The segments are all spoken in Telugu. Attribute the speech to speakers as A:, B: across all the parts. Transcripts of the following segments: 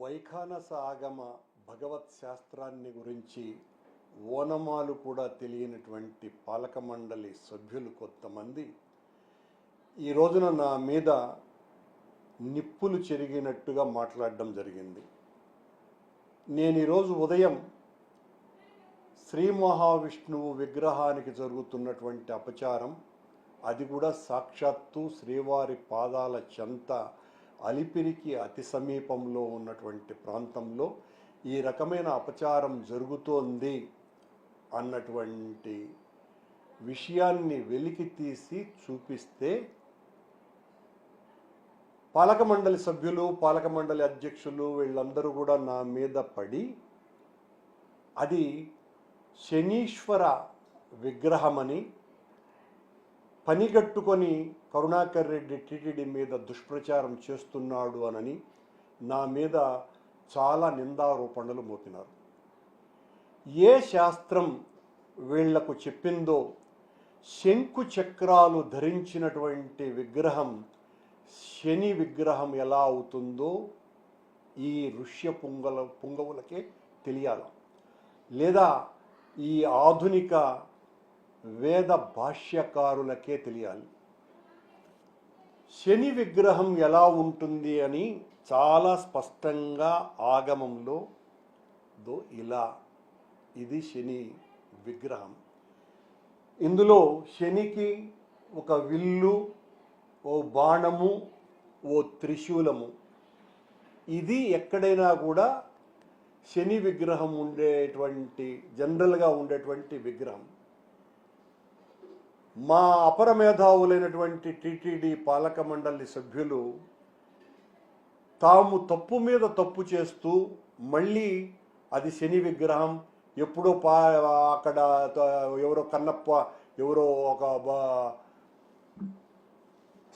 A: వైఖానస ఆగమ భగవత్ శాస్త్రాన్ని గురించి ఓనమాలు కూడా తెలియనటువంటి పాలక మండలి సభ్యులు కొంతమంది ఈ రోజున నా మీద నిప్పులు చెరిగినట్టుగా మాట్లాడడం జరిగింది. నేను ఈరోజు ఉదయం శ్రీ మహావిష్ణువు విగ్రహానికి జరుగుతున్నటువంటి అపచారం అది కూడా సాక్షాత్తు శ్రీవారి పాదాల చెంత అలిపిరికి అతి సమీపంలో ఉన్నటువంటి ప్రాంతంలో ఈ రకమైన అపచారం జరుగుతోంది అన్నటువంటి విషయాన్ని వెలికి తీసి చూపిస్తే పాలక మండలి సభ్యులు పాలక మండలి అధ్యక్షులు వీళ్ళందరూ కూడా నా మీద పడి అది శనీశ్వర విగ్రహమని పనిగట్టుకొని కరుణాకర్ రెడ్డి టీటీడీ మీద దుష్ప్రచారం చేస్తున్నాడు అనని నా మీద చాలా నిందారోపణలు మోపినారు. ఏ శాస్త్రం వీళ్ళకు చెప్పిందో శంకు చక్రాలు ధరించినటువంటి విగ్రహం శని విగ్రహం ఎలా అవుతుందో ఈ ఋష్య పుంగల పుంగవులకే తెలియాల. లేదా ఈ ఆధునిక వేద భాష్యకారులకే తెలియాలి. శని విగ్రహం ఎలా ఉంటుంది అని చాలా స్పష్టంగా ఆగమంలో దో ఇలా ఇది శని విగ్రహం. ఇందులో శనికి ఒక విల్లు ఓ బాణము ఓ త్రిశూలము. ఇది ఎక్కడైనా కూడా శని విగ్రహం ఉండేటువంటి జనరల్గా ఉండేటువంటి విగ్రహం. మా అపర మేధావులైనటువంటి టీటీడీ పాలక మండలి సభ్యులు తాము తప్పు మీద తప్పు చేస్తూ మళ్ళీ అది శని విగ్రహం ఎప్పుడో పా అక్కడ ఎవరో కన్నప్ప ఎవరో ఒక బా-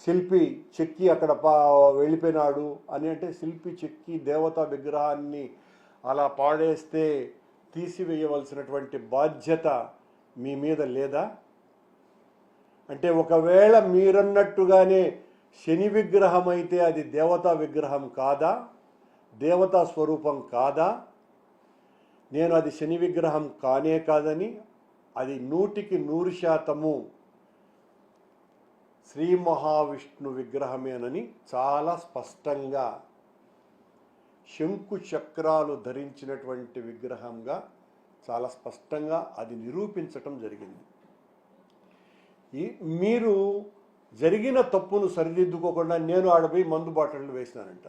A: శిల్పి చెక్కి అక్కడ పా వెళ్ళిపోయినాడు. అని అంటే శిల్పి చెక్కి దేవతా విగ్రహాన్ని అలా పాడేస్తే తీసివేయవలసినటువంటి బాధ్యత మీ మీద లేదా? అంటే ఒకవేళ మీరన్నట్టుగానే శని విగ్రహం అయితే అది దేవతా విగ్రహం కాదా? దేవతా స్వరూపం కాదా? నేను అది శని విగ్రహం కానే కాదని అది నూటికి నూరు శాతము శ్రీ మహావిష్ణు విగ్రహమేనని చాలా స్పష్టంగా శంకు చక్రాలు ధరించినటువంటి విగ్రహంగా చాలా స్పష్టంగా అది నిరూపించటం జరిగింది. మీరు జరిగిన తప్పును సరిదిద్దుకోకుండా నేను ఆడపోయి మందు బాటలు వేసినానంట.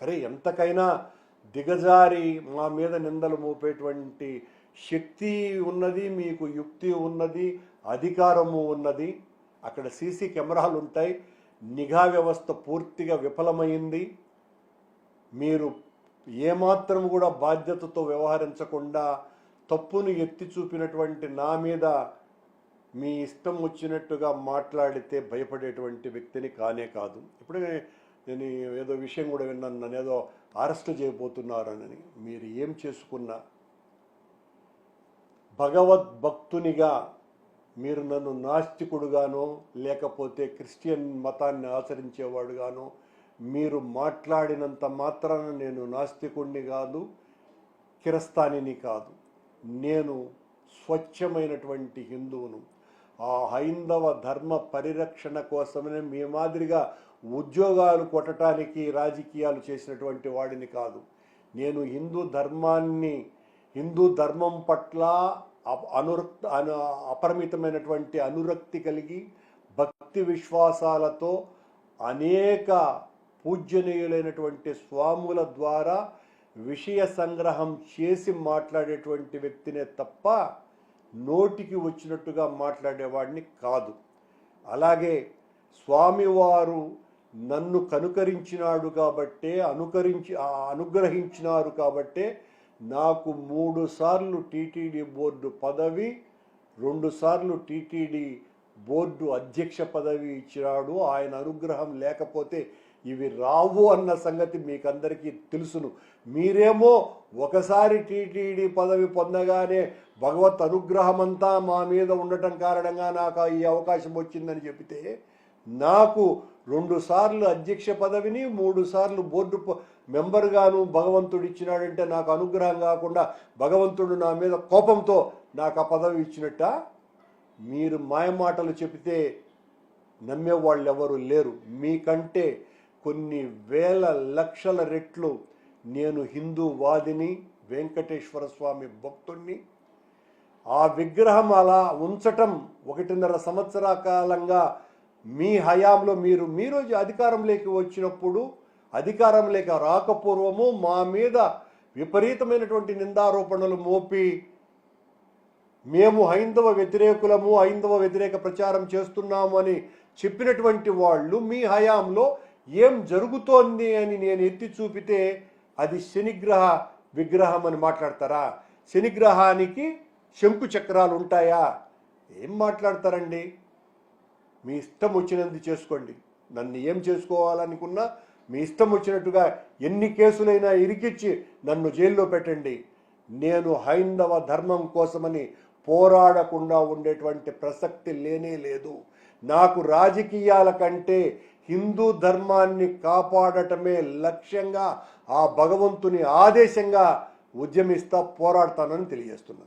A: సరే ఎంతకైనా దిగజారి మా మీద నిందలు మోపేటువంటి శక్తి ఉన్నది మీకు యుక్తి ఉన్నది అధికారము ఉన్నది. అక్కడ సీసీ కెమెరాలు ఉంటాయి. నిఘా వ్యవస్థ పూర్తిగా విఫలమైంది. మీరు ఏమాత్రం కూడా బాధ్యతతో వ్యవహరించకుండా తప్పును ఎత్తి చూపినటువంటి నా మీద మీ ఇష్టం వచ్చినట్టుగా మాట్లాడితే భయపడేటువంటి వ్యక్తిని కానే కాదు. ఇప్పుడే నేను ఏదో విషయం కూడా విన్నాను. నన్ను ఏదో అరెస్ట్ చేయబోతున్నారని మీరు ఏం చేసుకున్నా భగవద్భక్తునిగా మీరు నన్ను నాస్తికుడుగానో లేకపోతే క్రిస్టియన్ మతాన్ని ఆచరించేవాడుగానో మీరు మాట్లాడినంత మాత్రాన నేను నాస్తికుడిని కాదు కిరస్తానిని కాదు. నేను స్వచ్ఛమైనటువంటి హిందువును. ఆ హైందవ ధర్మ పరిరక్షణ కోసమే మీ మాదిరిగా ఉద్యోగాలు కొట్టడానికి రాజకీయాలు చేసినటువంటి వాడిని కాదు. నేను హిందూ ధర్మాన్ని హిందూ ధర్మం పట్ల అనురక్త అను అపరిమితమైనటువంటి అనురక్తి కలిగి భక్తి విశ్వాసాలతో అనేక పూజ్యనీయులైనటువంటి స్వాముల ద్వారా విషయ సంగ్రహం చేసి మాట్లాడేటువంటి వ్యక్తినే తప్ప నోటికి వచ్చినట్టుగా మాట్లాడేవాడిని కాదు. అలాగే స్వామివారు నన్ను కనుకరించినాడు కాబట్టే అనుకరించి అనుగ్రహించినారు కాబట్టే నాకు మూడు సార్లు టీటీడీ బోర్డు పదవి రెండు సార్లు టీటీడీ బోర్డు అధ్యక్ష పదవి ఇచ్చినాడు. ఆయన అనుగ్రహం లేకపోతే ఇవి రావు అన్న సంగతి మీకందరికీ తెలుసును. మీరేమో ఒకసారి టీటీడీ పదవి పొందగానే భగవత్ అనుగ్రహమంతా మా మీద ఉండటం కారణంగా నాకు ఈ అవకాశం వచ్చిందని చెబితే నాకు రెండు సార్లు అధ్యక్ష పదవిని మూడు సార్లు బోర్డు మెంబర్గాను భగవంతుడు ఇచ్చినాడంటే నాకు అనుగ్రహం కాకుండా భగవంతుడు నా మీద కోపంతో నాకు ఆ పదవి ఇచ్చినట్ట? మీరు మాయమాటలు చెబితే నమ్మేవాళ్ళు ఎవరు లేరు. మీకంటే కొన్ని వేల లక్షల రెట్లు నేను హిందూవాదిని వెంకటేశ్వర స్వామి భక్తుణ్ణి. ఆ విగ్రహం అలా ఉంచటం ఒకటిన్నర సంవత్సర కాలంగా మీ హయాంలో మీరు మీరు అధికారంలోకి వచ్చినప్పుడు అధికారంలోకి రాకపూర్వము మా మీద విపరీతమైనటువంటి నిందారోపణలు మోపి మేము హైందవ వ్యతిరేకులము హైందవ వ్యతిరేక ప్రచారం చేస్తున్నాము అని చెప్పినటువంటి వాళ్ళు మీ హయాంలో ఏం జరుగుతోంది అని నేను ఎత్తి చూపితే అది శనిగ్రహ విగ్రహం అని మాట్లాడతారా? శనిగ్రహానికి శంకు చక్రాలు ఉంటాయా? ఏం మాట్లాడతారండి? మీ ఇష్టం వచ్చినది చేసుకోండి. నన్ను ఏం చేసుకోవాలనుకున్నా మీ ఇష్టం వచ్చినట్టుగా ఎన్ని కేసులైనా ఇరికిచ్చి నన్ను జైల్లో పెట్టండి. నేను హైందవ ధర్మం కోసమని పోరాడకుండా ఉండేటువంటి ప్రసక్తి లేనే లేదు. నాకు రాజకీయాల కంటే హిందూ ధర్మాన్ని కాపాడటమే లక్ష్యంగా ఆ భగవంతుని ఆదేశంగా ఉద్యమిస్తా పోరాడతానని తెలియజేస్తున్నా.